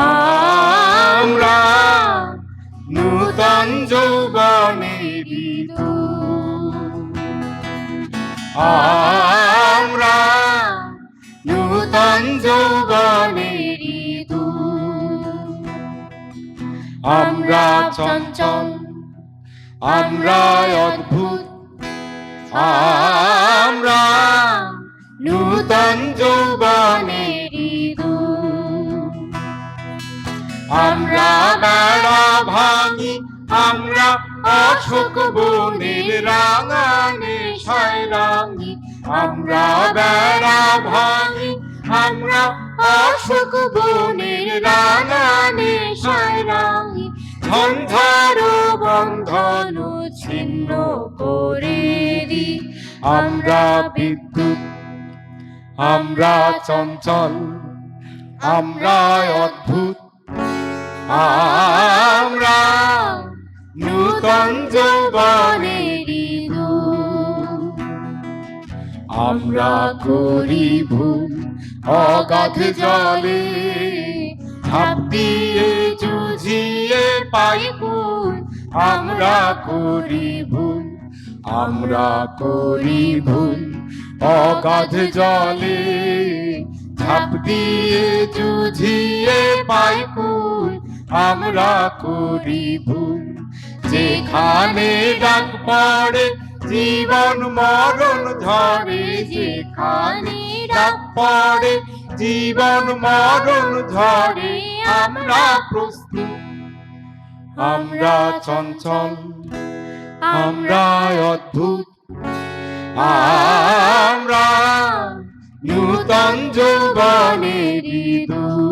আমরা নূতন যৌবনের আমরা আমরা চঞ্চল, আমরা অদ্ভুত, আমরা নূতন যৌবনের আমরা বেড়া ভাঙি, আমরা অশোক বনের রাঙানে রাঙি আমরা বেড়া ভাঙি, আমরা অশোক বনের রাঙানে বন্ধন ছিন্ন করে দি। আমরা বিদ্যুৎ, আমরা চঞ্চল, আমরা অদ্ভুত, আমরা নূতন যৌবনের আমরা করি ভুল অগাধ জলে ঝাঁপ দিয়ে জুঝিয়ে পাই আমরা করি ভুল, আমরা করি ভুল। অগাধ জলে ঝাঁপ দিয়ে জুঝিয়ে পাই কুল আমরা করি ভুল। যেখানে ডাক পড়ে, জীবন মরণ ধরে। যেখানে ডাক পড়ে, জীবন মরণ ধরে। আমরা প্রস্তুত আমরা চঞ্চল আমরা অদ্ভুত আমরা নূতন যৌবনের দূত